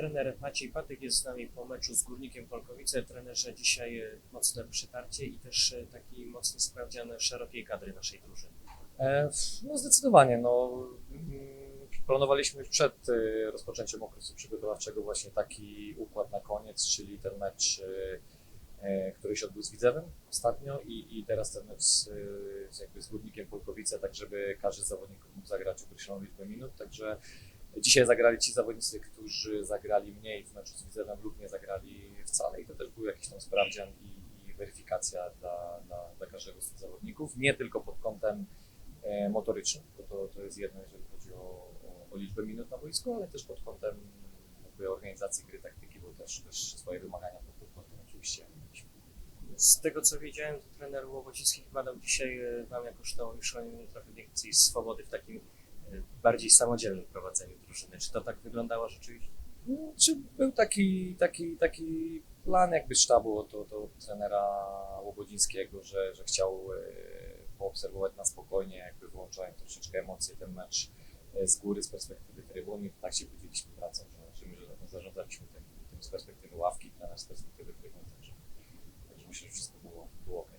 Trener Maciej Patyk jest z nami po meczu z Górnikiem Polkowice. Trenerze, dzisiaj e, mocne przytarcie i też e, taki mocny sprawdzian szerokiej kadry naszej drużyny. E, No zdecydowanie. No, mm, planowaliśmy przed rozpoczęciem okresu przygotowawczego właśnie taki układ na koniec, czyli ten mecz, który się odbył z Widzewem ostatnio i, i teraz ten mecz z, z, jakby z Górnikiem Polkowice, tak żeby każdy z zawodników mógł zagrać określoną liczbę minut. Także dzisiaj zagrali ci zawodnicy, którzy zagrali mniej w meczu z Widzewem lub nie zagrali wcale i to też był jakiś tam sprawdzian i, i weryfikacja dla, dla, dla każdego z tych zawodników. Nie tylko pod kątem e, motorycznym, bo to, to jest jedno, jeżeli chodzi o, o, o liczbę minut na boisku, ale też pod kątem jakby organizacji gry, taktyki, bo też, też swoje wymagania pod kątem oczywiście. Z tego co wiedziałem, to trener Łowociński chyba dzisiaj e, Wam jako szkoleniu trochę więcej swobody w takim bardziej samodzielnym prowadzeniu drużyny. Czy to tak wyglądało rzeczywiście? Czy był taki, taki, taki plan jakby sztabu to, to trenera Łobodzińskiego, że, że chciał e, poobserwować na spokojnie, jakby wyłączając troszeczkę emocje ten mecz e, z góry, z perspektywy trybuny. Tak się podzieliliśmy pracą, że, że my że zarządzaliśmy tym, tym z perspektywy ławki, trener z perspektywy trybuny. Także, także myślę, że wszystko było, było ok.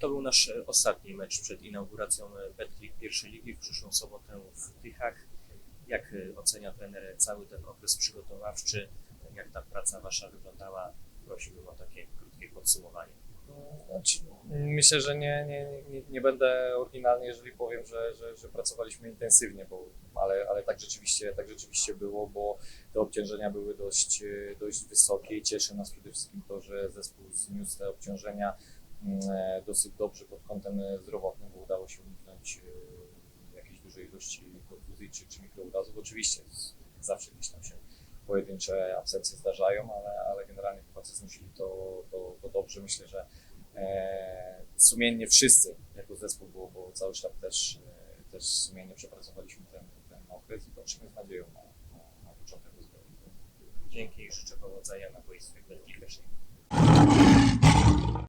To był nasz e, ostatni mecz przed inauguracją e, Betclic pierwszej ligi w przyszłą sobotę w Tychach. Jak e, ocenia trener cały ten okres przygotowawczy? Jak ta praca Wasza wyglądała? Prosiłbym o takie krótkie podsumowanie. Znaczy, myślę, że nie, nie, nie, nie będę oryginalny, jeżeli powiem, że, że, że pracowaliśmy intensywnie, bo, ale, ale tak, rzeczywiście, tak rzeczywiście było, bo te obciążenia były dość, dość wysokie i cieszy nas przede wszystkim to, że zespół zniósł te obciążenia dosyć dobrze pod kątem e, zdrowotnym, bo udało się uniknąć e, jakiejś dużej ilości kontuzji czy, czy mikrourazów. Oczywiście zawsze gdzieś tam się pojedyncze absencje zdarzają, ale, ale generalnie chłopacy znosili to, to, to dobrze. Myślę, że e, sumiennie wszyscy jako zespół, bo, bo cały sztab też, e, też sumiennie przepracowaliśmy ten, ten okres i patrzymy z nadzieją na, na, na początek rozwoju. Dzięki i życzę powodzenia na boisku pierwszej ligi.